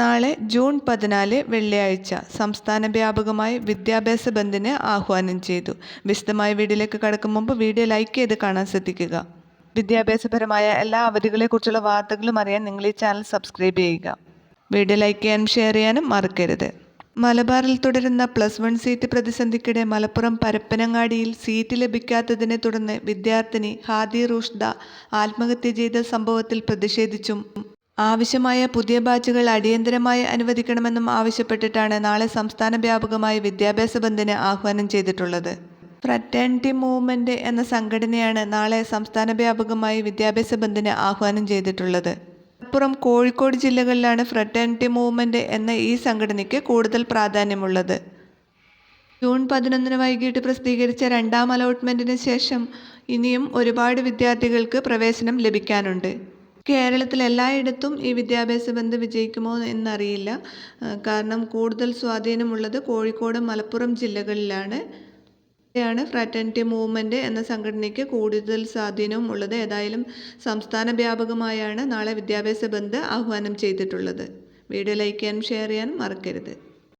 നാളെ ജൂൺ പതിനാല് വെള്ളിയാഴ്ച സംസ്ഥാന വ്യാപകമായി വിദ്യാഭ്യാസ ബന്ദിന് ആഹ്വാനം ചെയ്തു. വിശദമായ വീഡിയോയിലേക്ക് കടക്കും മുമ്പ് വീഡിയോ ലൈക്ക് ചെയ്ത് കാണാൻ ശ്രദ്ധിക്കുക. വിദ്യാഭ്യാസപരമായ എല്ലാ അവധികളെക്കുറിച്ചുള്ള വാർത്തകളും അറിയാൻ നിങ്ങൾ ഈ ചാനൽ സബ്സ്ക്രൈബ് ചെയ്യുക. വീഡിയോ ലൈക്ക് ചെയ്യാനും ഷെയർ ചെയ്യാനും മറക്കരുത്. മലബാറിൽ തുടരുന്ന പ്ലസ് വൺ സീറ്റ് പ്രതിസന്ധിക്കിടെ മലപ്പുറം പരപ്പനങ്ങാടിയിൽ സീറ്റ് ലഭിക്കാത്തതിനെ തുടർന്ന് വിദ്യാർത്ഥിനി ഹാദി റൂഷ്ദ ആത്മഹത്യ ചെയ്ത സംഭവത്തിൽ പ്രതിഷേധിച്ചും ആവശ്യമായ പുതിയ ബാച്ചുകൾ അടിയന്തരമായി അനുവദിക്കണമെന്നും ആവശ്യപ്പെട്ടിട്ടാണ് നാളെ സംസ്ഥാന വ്യാപകമായി വിദ്യാഭ്യാസ ബന്ദിന് ആഹ്വാനം ചെയ്തിട്ടുള്ളത്. ഫ്രറ്റേണിറ്റി മൂവ്മെന്റ് എന്ന സംഘടനയാണ് നാളെ സംസ്ഥാന വ്യാപകമായി വിദ്യാഭ്യാസ ബന്ദിന് ആഹ്വാനം ചെയ്തിട്ടുള്ളത്. മലപ്പുറം കോഴിക്കോട് ജില്ലകളിലാണ് ഫ്രറ്റേണിറ്റി മൂവ്മെന്റ് എന്ന ഈ സംഘടനയ്ക്ക് കൂടുതൽ പ്രാധാന്യമുള്ളത്. ജൂൺ പതിനൊന്നിന് വൈകിട്ട് പ്രസിദ്ധീകരിച്ച രണ്ടാം അലോട്ട്മെന്റിന് ശേഷം ഇനിയും ഒരുപാട് വിദ്യാർത്ഥികൾക്ക് പ്രവേശനം ലഭിക്കാനുണ്ട്. കേരളത്തിൽ എല്ലായിടത്തും ഈ വിദ്യാഭ്യാസ ബന്ധം വിജയിക്കുമോ എന്നറിയില്ല. കാരണം കൂടുതൽ സ്വാധീനമുള്ളത് കോഴിക്കോട് മലപ്പുറം ജില്ലകളിലാണ്. ാണ് ഫ്രാറ്റേണിറ്റി മൂവ്മെന്റ് എന്ന സംഘടനയ്ക്ക് കൂടുതൽ സ്വാധീനവും ഉള്ളത്. ഏതായാലും സംസ്ഥാന വ്യാപകമായാണ് നാളെ വിദ്യാഭ്യാസ ബന്ദ് ആഹ്വാനം ചെയ്തിട്ടുള്ളത്. വീഡിയോ ലൈക്ക് ചെയ്യാനും ഷെയർ ചെയ്യാനും മറക്കരുത്.